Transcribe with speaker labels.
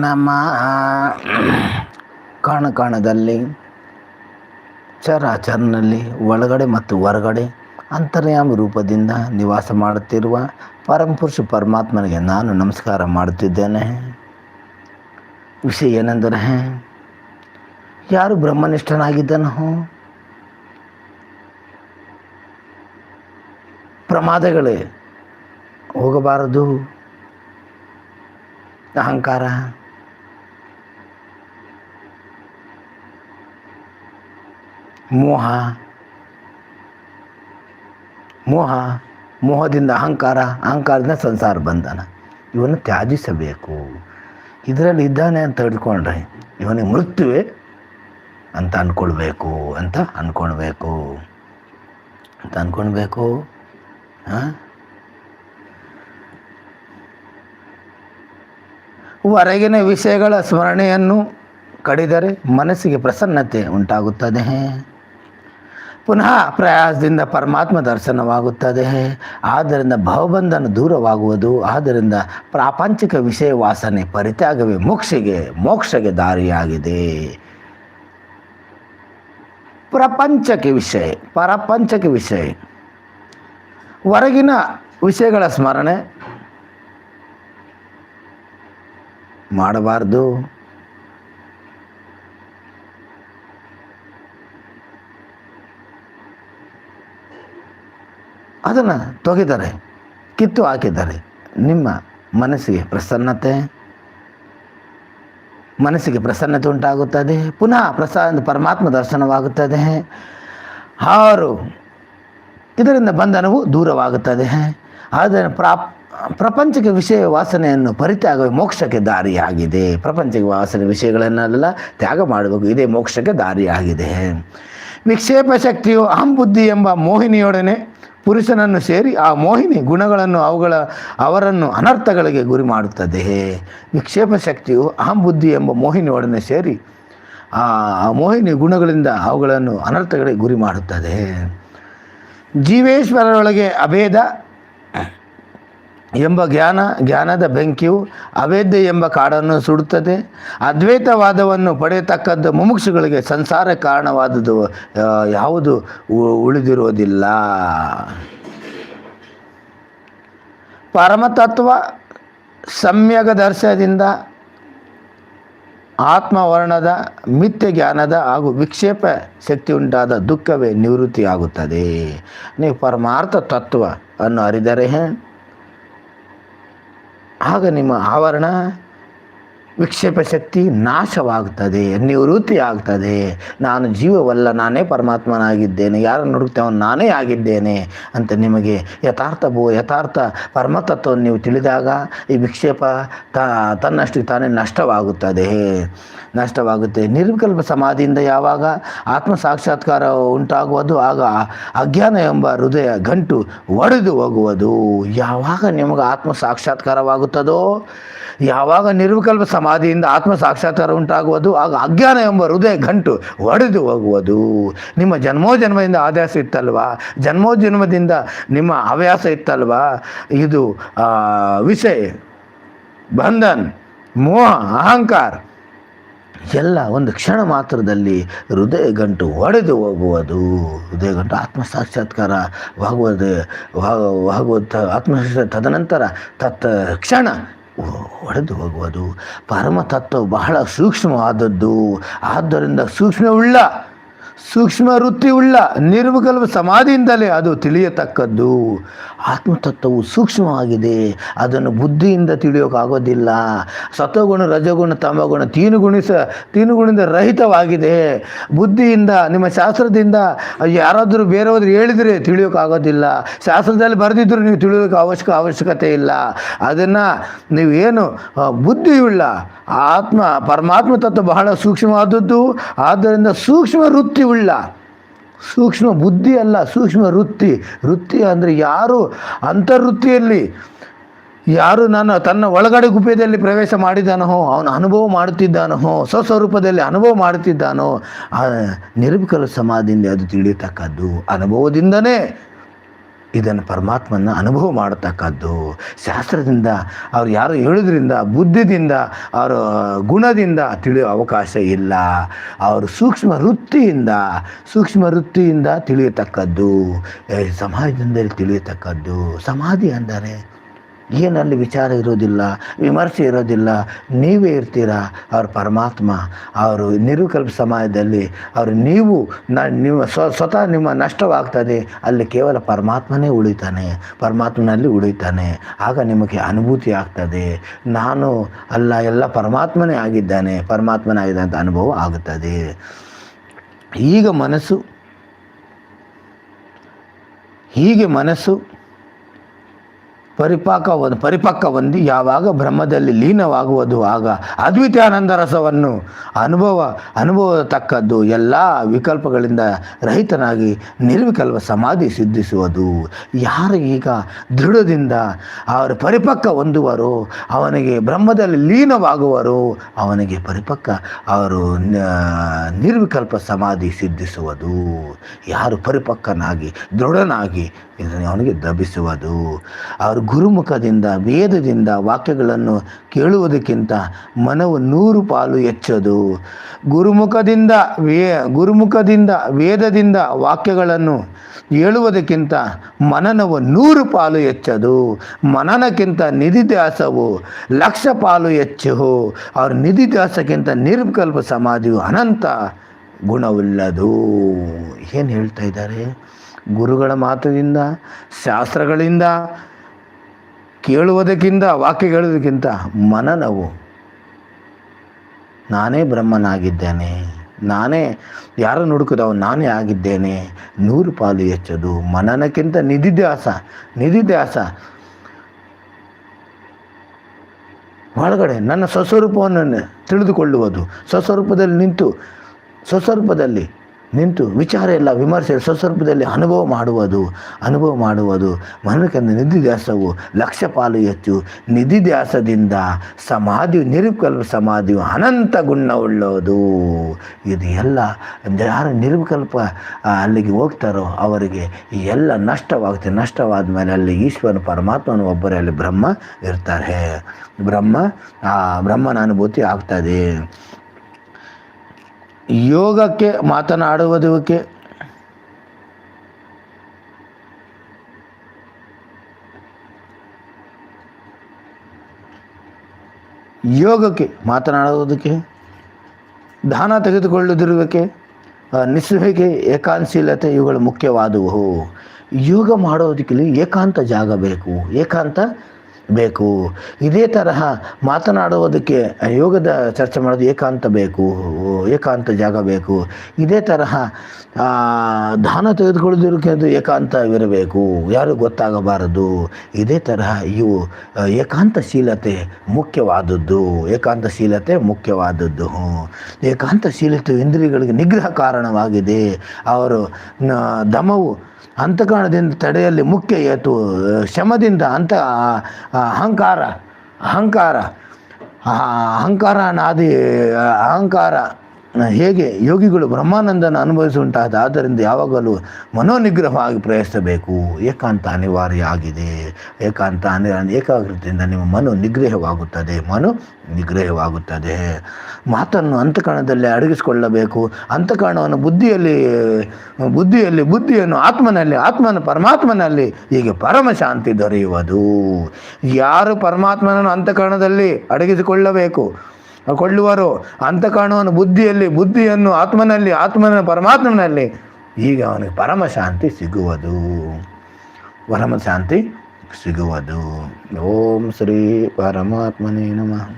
Speaker 1: ನಮಃ. ಕಾಣ ಕಾಣದಲ್ಲಿ, ಚರಾಚರನಲ್ಲಿ, ಒಳಗಡೆ ಮತ್ತು ಹೊರಗಡೆ, ಅಂತರ್ಯಾಮ ರೂಪದಿಂದ ನಿವಾಸ ಮಾಡುತ್ತಿರುವ ಪರಮಪುರುಷ ಪರಮಾತ್ಮನಿಗೆ ನಾನು ನಮಸ್ಕಾರ ಮಾಡುತ್ತಿದ್ದೇನೆ. ವಿಷಯ ಏನೆಂದರೆ, ಯಾರು ಬ್ರಹ್ಮನಿಷ್ಠನಾಗಿದ್ದನೋ, ಪ್ರಮಾದಗಳೇ ಹೋಗಬಾರದು. ಅಹಂಕಾರ ಮೋಹ. ಮೋಹ, ಮೋಹದಿಂದ ಅಹಂಕಾರ, ಅಹಂಕಾರದಿಂದ ಸಂಸಾರ ಬಂಧನ. ಇವನ್ನು ತ್ಯಾಜಿಸಬೇಕು. ಇದರಲ್ಲಿ ಇದ್ದಾನೆ ಅಂತ ಹಿಡ್ಕೊಂಡ್ರೆ ಇವನಿಗೆ ಮೃತ್ಯುವೆ ಅಂತ ಅಂದ್ಕೊಳ್ಬೇಕು ಅಂತ ಅಂದ್ಕೊಳ್ಬೇಕು ಅಂತ ಅಂದ್ಕೊಳ್ಬೇಕು ಹಾಂ ಹೊರಗಿನ ವಿಷಯಗಳ ಸ್ಮರಣೆಯನ್ನು ಕಡಿದರೆ ಮನಸ್ಸಿಗೆ ಪ್ರಸನ್ನತೆ ಉಂಟಾಗುತ್ತದೆ. ಪುನಃ ಪ್ರಯಾಸದಿಂದ ಪರಮಾತ್ಮ ದರ್ಶನವಾಗುತ್ತದೆ. ಆದ್ದರಿಂದ ಭವಬಂಧನ ದೂರವಾಗುವುದು. ಆದ್ದರಿಂದ ಪ್ರಾಪಂಚಿಕ ವಿಷಯ ವಾಸನೆ ಪರಿತ್ಯಾಗವೇ ಮೋಕ್ಷಗೆ ಮೋಕ್ಷಗೆ ದಾರಿಯಾಗಿದೆ. ಪ್ರಪಂಚಕ್ಕೆ ವಿಷಯ, ಪರಪಂಚಕ್ಕೆ ವಿಷಯ. ಹೊರಗಿನ ವಿಷಯಗಳ ಸ್ಮರಣೆ ಮಾಡಬಾರ್ದು. ಅದನ್ನು ತೊಗೆದರೆ, ಕಿತ್ತು ಹಾಕಿದರೆ ನಿಮ್ಮ ಮನಸ್ಸಿಗೆ ಪ್ರಸನ್ನತೆ ಮನಸ್ಸಿಗೆ ಪ್ರಸನ್ನತೆ ಉಂಟಾಗುತ್ತದೆ. ಪುನಃ ಪ್ರಸಾದ ಪರಮಾತ್ಮ ದರ್ಶನವಾಗುತ್ತದೆ. ಆರು, ಇದರಿಂದ ಬಂಧನವು ದೂರವಾಗುತ್ತದೆ. ಆದರೆ ಪ್ರಾಪ್ ಪ್ರಪಂಚಕ್ಕೆ ವಿಷಯ ವಾಸನೆಯನ್ನು ಪರಿತ್ಯಾಗ ಮೋಕ್ಷಕ್ಕೆ ದಾರಿಯಾಗಿದೆ. ಪ್ರಪಂಚಕ್ಕೆ ವಾಸನೆ ವಿಷಯಗಳನ್ನೆಲ್ಲ ತ್ಯಾಗ ಮಾಡಬೇಕು. ಇದೇ ಮೋಕ್ಷಕ್ಕೆ ದಾರಿಯಾಗಿದೆ. ವಿಕ್ಷೇಪ ಶಕ್ತಿಯು ಅಹಂ ಬುದ್ಧಿ ಎಂಬ ಮೋಹಿನಿಯೊಡನೆ ಪುರುಷನನ್ನು ಸೇರಿ ಆ ಮೋಹಿನಿ ಗುಣಗಳನ್ನು ಅವುಗಳ, ಅವರನ್ನು ಅನರ್ಥಗಳಿಗೆ ಗುರಿ ಮಾಡುತ್ತದೆ. ವಿಕ್ಷೇಪ ಶಕ್ತಿಯು ಅಹಂ ಬುದ್ಧಿ ಎಂಬ ಮೋಹಿನಿಯೊಡನೆ ಸೇರಿ ಆ ಮೋಹಿನಿ ಗುಣಗಳಿಂದ ಅವುಗಳನ್ನು ಅನರ್ಥಗಳಿಗೆ ಗುರಿ ಮಾಡುತ್ತದೆ. ಜೀವೇಶ್ವರರೊಳಗೆ ಅಭೇದ ಎಂಬ ಜ್ಞಾನ, ಜ್ಞಾನದ ಬೆಂಕಿಯು ಅವೇದ್ಯ ಎಂಬ ಕಾಡನ್ನು ಸುಡುತ್ತದೆ. ಅದ್ವೈತವಾದವನ್ನು ಪಡೆಯತಕ್ಕದ್ದು ಮುಮುಕ್ಷುಗಳಿಗೆ ಸಂಸಾರ ಕಾರಣವಾದದ್ದು ಯಾವುದು ಉಳಿದಿರುವುದಿಲ್ಲ. ಪರಮತತ್ವ ಸಮ್ಯಗ ದರ್ಶನದಿಂದ ಆತ್ಮವರ್ಣದ ಮಿಥ್ಯ ಜ್ಞಾನದ ಹಾಗೂ ವಿಕ್ಷೇಪ ಶಕ್ತಿ ಉಂಟಾದ ದುಃಖವೇ ನಿವೃತ್ತಿಯಾಗುತ್ತದೆ. ನೀವು ಪರಮಾರ್ಥ ತತ್ವ ಅನ್ನು ಅರಿದರೆ ಆಗ ನಿಮ್ಮ ಆವರಣ ವಿಕ್ಷೇಪ ಶಕ್ತಿ ನಾಶವಾಗ್ತದೆ, ನಿವೃತ್ತಿ ಆಗ್ತದೆ. ನಾನು ಜೀವವಲ್ಲ, ನಾನೇ ಪರಮಾತ್ಮನಾಗಿದ್ದೇನೆ ಯಾರನ್ನು ಹುಡುಕ್ತೇವೆ ನಾನೇ ಆಗಿದ್ದೇನೆ ಅಂತ ನಿಮಗೆ ಯಥಾರ್ಥ ಬೋ, ಯಥಾರ್ಥ ಪರಮತತ್ವವನ್ನು ನೀವು ತಿಳಿದಾಗ ಈ ವಿಕ್ಷೇಪ ತನ್ನಷ್ಟು ತಾನೇ ನಷ್ಟವಾಗುತ್ತದೆ. ನಷ್ಟವಾಗುತ್ತೆ. ನಿರ್ವಿಕಲ್ಪ ಸಮಾಧಿಯಿಂದ ಯಾವಾಗ ಆತ್ಮ ಸಾಕ್ಷಾತ್ಕಾರ ಉಂಟಾಗುವುದು, ಆಗ ಅಜ್ಞಾನ ಎಂಬ ಹೃದಯ ಗಂಟು ಒಡೆದು ಹೋಗುವುದು. ಯಾವಾಗ ನಿಮಗೆ ಆತ್ಮ ಸಾಕ್ಷಾತ್ಕಾರವಾಗುತ್ತದೋ ಯಾವಾಗ ನಿರ್ವಿಕಲ್ಪ ಸಮಾಧಿಯಿಂದ ಆತ್ಮ ಸಾಕ್ಷಾತ್ಕಾರ ಉಂಟಾಗುವುದು, ಆಗ ಅಜ್ಞಾನ ಎಂಬ ಹೃದಯ ಗಂಟು ಒಡೆದು ಹೋಗುವುದು. ನಿಮ್ಮ ಜನ್ಮೋ ಜನ್ಮದಿಂದ ಆದ್ಯಾಸ ಇತ್ತಲ್ವಾ? ಜನ್ಮೋ ಜನ್ಮದಿಂದ ನಿಮ್ಮ ಹವ್ಯಾಸ ಇತ್ತಲ್ವಾ? ಇದು ವಿಷಯ, ಬಂಧನ್, ಮೋಹ, ಅಹಂಕಾರ, ಎಲ್ಲ ಒಂದು ಕ್ಷಣ ಮಾತ್ರದಲ್ಲಿ ಹೃದಯ ಗಂಟು ಒಡೆದು ಹೋಗುವುದು. ಹೃದಯ ಗಂಟು ಆತ್ಮ ಸಾಕ್ಷಾತ್ಕಾರವಾಗುವುದು ಆತ್ಮ ತದನಂತರ ತತ್ ಕ್ಷಣ ಒಡೆದು ಹೋಗುವುದು. ಪರಮತತ್ವ ಬಹಳ ಸೂಕ್ಷ್ಮವಾದದ್ದು. ಆದ್ದರಿಂದ ಸೂಕ್ಷ್ಮವುಳ್ಳ ಸೂಕ್ಷ್ಮ ವೃತ್ತಿಯುಳ್ಳ ನಿರ್ವಿಕಲ್ಪ ಸಮಾಧಿಯಿಂದಲೇ ಅದು ತಿಳಿಯತಕ್ಕದ್ದು. ಆತ್ಮತತ್ವವು ಸೂಕ್ಷ್ಮವಾಗಿದೆ. ಅದನ್ನು ಬುದ್ಧಿಯಿಂದ ತಿಳಿಯೋಕ್ಕಾಗೋದಿಲ್ಲ ಸತ್ವಗುಣ, ರಜಗುಣ, ತಮಗುಣ ತೀನುಗುಣಿಸ ತೀನುಗುಣದಿಂದ ರಹಿತವಾಗಿದೆ. ಬುದ್ಧಿಯಿಂದ, ನಿಮ್ಮ ಶಾಸ್ತ್ರದಿಂದ ಯಾರಾದರೂ ಬೇರೆಯವರು ಹೇಳಿದರೆ ತಿಳಿಯೋಕ್ಕಾಗೋದಿಲ್ಲ ಶಾಸ್ತ್ರದಲ್ಲಿ ಬರೆದಿದ್ದರೂ ನೀವು ತಿಳಿಯೋಕೆ ಅವಶ್ಯಕ, ಅವಶ್ಯಕತೆ ಇಲ್ಲ. ಅದನ್ನು ನೀವೇನು ಬುದ್ಧಿಯುಳ್ಳ, ಆತ್ಮ, ಪರಮಾತ್ಮ ತತ್ವ ಬಹಳ ಸೂಕ್ಷ್ಮವಾದದ್ದು. ಆದ್ದರಿಂದ ಸೂಕ್ಷ್ಮ ವೃತ್ತಿ ಉಳ್ಳ ಸೂಕ್ಷ್ಮ ಬುದ್ಧಿ ಅಲ್ಲ, ಸೂಕ್ಷ್ಮ ವೃತ್ತಿ. ವೃತ್ತಿ ಅಂದರೆ ಯಾರು? ಅಂತರ್ವೃತ್ತಿಯಲ್ಲಿ ಯಾರು ನನ್ನ, ತನ್ನ ಒಳಗಡೆ ಗುಪ್ಪೆಯಲ್ಲಿ ಪ್ರವೇಶ ಮಾಡಿದ್ದಾನೋ, ಅವನು ಅನುಭವ ಮಾಡುತ್ತಿದ್ದಾನೋ, ಸ್ವಸ್ವರೂಪದಲ್ಲಿ ಅನುಭವ ಮಾಡುತ್ತಿದ್ದಾನೋ ನಿರ್ವಿಕಲ ಸಮಾಧಿಯಿಂದ ಅದು ತಿಳಿಯತಕ್ಕದ್ದು ಅನುಭವದಿಂದನೇ. ಇದನ್ನು ಪರಮಾತ್ಮನ ಅನುಭವ ಮಾಡತಕ್ಕದ್ದು. ಶಾಸ್ತ್ರದಿಂದ ಅವ್ರು ಯಾರು ಹೇಳೋದ್ರಿಂದ, ಬುದ್ಧಿದಿಂದ, ಅವರ ಗುಣದಿಂದ ತಿಳಿಯೋ ಅವಕಾಶ ಇಲ್ಲ. ಅವರು ಸೂಕ್ಷ್ಮ ವೃತ್ತಿಯಿಂದ ಸೂಕ್ಷ್ಮ ವೃತ್ತಿಯಿಂದ ತಿಳಿಯತಕ್ಕದ್ದು. ಸಮಾಜದಿಂದ ತಿಳಿಯತಕ್ಕದ್ದು. ಸಮಾಧಿ ಅಂದರೆ ಏನಲ್ಲಿ ವಿಚಾರ ಇರೋದಿಲ್ಲ, ವಿಮರ್ಶೆ ಇರೋದಿಲ್ಲ, ನೀವೇ ಇರ್ತೀರಾ? ಅವ್ರ ಪರಮಾತ್ಮ, ಅವರು ನಿರುಕಲ್ಪ ಸಮಯದಲ್ಲಿ ಅವರು ನೀವು ನ, ನಿಮ್ಮ ಸ್ವ, ಸ್ವತಃ ನಿಮ್ಮ ನಷ್ಟವಾಗ್ತದೆ, ಅಲ್ಲಿ ಕೇವಲ ಪರಮಾತ್ಮನೇ ಉಳಿತಾನೆ, ಪರಮಾತ್ಮನಲ್ಲಿ ಉಳಿತಾನೆ. ಆಗ ನಿಮಗೆ ಅನುಭೂತಿ ಆಗ್ತದೆ. ನಾನು ಅಲ್ಲ, ಎಲ್ಲ ಪರಮಾತ್ಮನೇ ಆಗಿದ್ದಾನೆ ಪರಮಾತ್ಮನೇ ಅಂತ ಅನುಭವ ಆಗುತ್ತದೆ. ಈಗ ಮನಸ್ಸು, ಹೀಗೆ ಮನಸ್ಸು ಪರಿಪಾಕ ಪರಿಪಕ್ವ ಹೊಂದಿ ಯಾವಾಗ ಬ್ರಹ್ಮದಲ್ಲಿ ಲೀನವಾಗುವುದು, ಆಗ ಅದ್ವಿತೀಯಾನಂದ ರಸವನ್ನು ಅನುಭವ ಅನುಭವ ತಕ್ಕದ್ದು ಎಲ್ಲ ವಿಕಲ್ಪಗಳಿಂದ ರಹಿತನಾಗಿ ನಿರ್ವಿಕಲ್ಪ ಸಮಾಧಿ ಸಿದ್ಧಿಸುವುದು. ಯಾರು ಈಗ ದೃಢದಿಂದ ಅವರು ಪರಿಪಕ್ವ ಹೊಂದುವರು, ಅವನಿಗೆ ಬ್ರಹ್ಮದಲ್ಲಿ ಲೀನವಾಗುವರು, ಅವನಿಗೆ ಪರಿಪಕ್ಕ ಅವರು ನಿರ್ವಿಕಲ್ಪ ಸಮಾಧಿ ಸಿದ್ಧಿಸುವುದು. ಯಾರು ಪರಿಪಕ್ಕನಾಗಿ ದೃಢನಾಗಿ ಇದನ್ನು ಅವನಿಗೆ ದಬಿಸುವುದು. ಅವರು ಗುರುಮುಖದಿಂದ, ವೇದದಿಂದ ವಾಕ್ಯಗಳನ್ನು ಕೇಳುವುದಕ್ಕಿಂತ ಮನವು ನೂರು ಪಾಲು ಹೆಚ್ಚದು. ಗುರುಮುಖದಿಂದ ವೇ, ಗುರುಮುಖದಿಂದ ವೇದದಿಂದ ವಾಕ್ಯಗಳನ್ನು ಹೇಳುವುದಕ್ಕಿಂತ ಮನನವು ನೂರು ಪಾಲು ಹೆಚ್ಚದು. ಮನನಕ್ಕಿಂತ ನಿಧಿಧ್ಯಾಸವು ಲಕ್ಷ ಪಾಲು ಹೆಚ್ಚು. ಅವ್ರ ನಿಧಿಧ್ಯಾಸಕ್ಕಿಂತ ನಿರ್ವಿಕಲ್ಪ ಸಮಾಧಿಯು ಅನಂತ ಗುಣವಿಲ್ಲದು ಏನು ಹೇಳ್ತಾ ಇದ್ದಾರೆ? ಗುರುಗಳ ಮಾತಿನಿಂದ, ಶಾಸ್ತ್ರಗಳಿಂದ ಕೇಳುವುದಕ್ಕಿಂತ, ವಾಕ್ಯ ಹೇಳುವುದಕ್ಕಿಂತ ಮನನವು ನಾನೇ ಬ್ರಹ್ಮನಾಗಿದ್ದೇನೆ. ನಾನೇ ಯಾರು ನುಡುಕುದವ ನಾನೇ ಆಗಿದ್ದೇನೆ. ನೂರು ಪಾಲು ಹೆಚ್ಚದು. ಮನನಕ್ಕಿಂತ ನಿಧಿದ್ಯಾಸ ನಿಧಿದ್ಯಾಸ ಒಳಗಡೆ ನನ್ನ ಸ್ವಸ್ವರೂಪವನ್ನು ತಿಳಿದುಕೊಳ್ಳುವುದು. ಸ್ವಸ್ವರೂಪದಲ್ಲಿ ನಿಂತು, ಸ್ವಸ್ವರೂಪದಲ್ಲಿ ನಿಂತು ವಿಚಾರ ಎಲ್ಲ ವಿಮರ್ಶೆ ಸ್ವಸ್ವರೂಪದಲ್ಲಿ ಅನುಭವ ಮಾಡುವುದು ಅನುಭವ ಮಾಡುವುದು. ನಿಧಿ ನಿಧಿಧ್ಯಾಸವು ಲಕ್ಷ ಪಾಲು ಹೆಚ್ಚು ನಿಧಿಧ್ಯಾಸದಿಂದ ಸಮಾಧಿಯು ನಿರ್ವಿಕಲ್ಪ ಸಮಾಧಿಯು ಅನಂತ ಗುಣವುಳ್ಳದು. ಇದು ಎಲ್ಲ ಯಾರು ನಿರ್ವಿಕಲ್ಪ ಅಲ್ಲಿಗೆ ಹೋಗ್ತಾರೋ ಅವರಿಗೆ ಎಲ್ಲ ನಷ್ಟವಾಗುತ್ತೆ. ನಷ್ಟವಾದ ಮೇಲೆ ಅಲ್ಲಿ ಈಶ್ವರನ ಪರಮಾತ್ಮನ ಒಬ್ಬರೇ, ಅಲ್ಲಿ ಬ್ರಹ್ಮ ಇರ್ತಾರೆ. ಬ್ರಹ್ಮ, ಆ, ಬ್ರಹ್ಮನ ಅನುಭೂತಿ ಆಗ್ತದೆ. ಯೋಗಕ್ಕೆ ಮಾತನಾಡುವುದಕ್ಕೆ ಯೋಗಕ್ಕೆ ಮಾತನಾಡುವುದಕ್ಕೆ ದಾನ ತೆಗೆದುಕೊಳ್ಳದಿರುವಿಕೆ ನಿಸ್ಸಹಿಕೆ ಏಕಾಂಶೀಲತೆ ಇವುಗಳು ಮುಖ್ಯವಾದವು. ಯೋಗ ಮಾಡೋದಕ್ಕೆ ಏಕಾಂತ ಜಾಗ ಬೇಕು ಏಕಾಂತ ಬೇಕು. ಇದೇ ತರಹ ಮಾತನಾಡುವುದಕ್ಕೆ ಯೋಗದ ಚರ್ಚೆ ಮಾಡೋದು ಏಕಾಂತ ಬೇಕು, ಏಕಾಂತ ಜಾಗ ಬೇಕು. ಇದೇ ತರಹ ದಾನ ತೆಗೆದುಕೊಳ್ಳೋದಕ್ಕೆ ಏಕಾಂತವಿರಬೇಕು. ಯಾರು ಗೊತ್ತಾಗಬಾರದು. ಇದೇ ತರಹ ಇವು ಏಕಾಂತಶೀಲತೆ ಮುಖ್ಯವಾದದ್ದು. ಏಕಾಂತಶೀಲತೆ ಮುಖ್ಯವಾದದ್ದು. ಏಕಾಂತಶೀಲತೆ ಇಂದ್ರಿಯಗಳಿಗೆ ನಿಗ್ರಹ ಕಾರಣವಾಗಿದೆ. ಅವರು ದಮವು ಅಂತಃಕರಣದಿಂದ ತಡೆಯಲ್ಲಿ ಮುಖ್ಯ ಏತು ಶಮದಿಂದ ಅಂತ ಅಹಂಕಾರ ಅಹಂಕಾರ ಅಹಂಕಾರ ನಾದಿ ಅಹಂಕಾರ. ಹೇಗೆ ಯೋಗಿಗಳು ಬ್ರಹ್ಮಾನಂದನ ಅನುಭವಿಸುವಂತಾದ, ಆದ್ದರಿಂದ ಯಾವಾಗಲೂ ಮನೋನಿಗ್ರಹವಾಗಿ ಪ್ರಯತ್ನಿಸಬೇಕು. ಏಕಾಂತ ಅನಿವಾರ್ಯ ಆಗಿದೆ. ಏಕಾಂತ ಅನಿ, ಏಕಾಗ್ರತೆಯಿಂದ ನಿಮ್ಮ ಮನೋ ನಿಗ್ರಹವಾಗುತ್ತದೆ. ಮನೋ ನಿಗ್ರಹವಾಗುತ್ತದೆ. ಮಾತನ್ನು ಅಂತಃಕರಣದಲ್ಲಿ ಅಡಗಿಸಿಕೊಳ್ಳಬೇಕು. ಅಂತಃಕರಣವನ್ನು ಬುದ್ಧಿಯಲ್ಲಿ ಬುದ್ಧಿಯಲ್ಲಿ, ಬುದ್ಧಿಯನ್ನು ಆತ್ಮನಲ್ಲಿ, ಆತ್ಮನ ಪರಮಾತ್ಮನಲ್ಲಿ ಹೀಗೆ ಪರಮಶಾಂತಿ ದೊರೆಯುವುದು. ಯಾರು ಪರಮಾತ್ಮನನ್ನು ಅಂತಃಕರಣದಲ್ಲಿ ಅಡಗಿಸಿಕೊಳ್ಳಬೇಕು? ಕೊಳ್ಳುವರು. ಅಂತ ಕಾಣುವನು ಬುದ್ಧಿಯಲ್ಲಿ, ಬುದ್ಧಿಯನ್ನು ಆತ್ಮನಲ್ಲಿ, ಆತ್ಮನ ಪರಮಾತ್ಮನಲ್ಲಿ. ಈಗ ಅವನಿಗೆ ಪರಮಶಾಂತಿ ಸಿಗುವುದು. ಪರಮಶಾಂತಿ ಸಿಗುವುದು. ಓಂ ಶ್ರೀ ಪರಮಾತ್ಮನೇ ನಮಃ.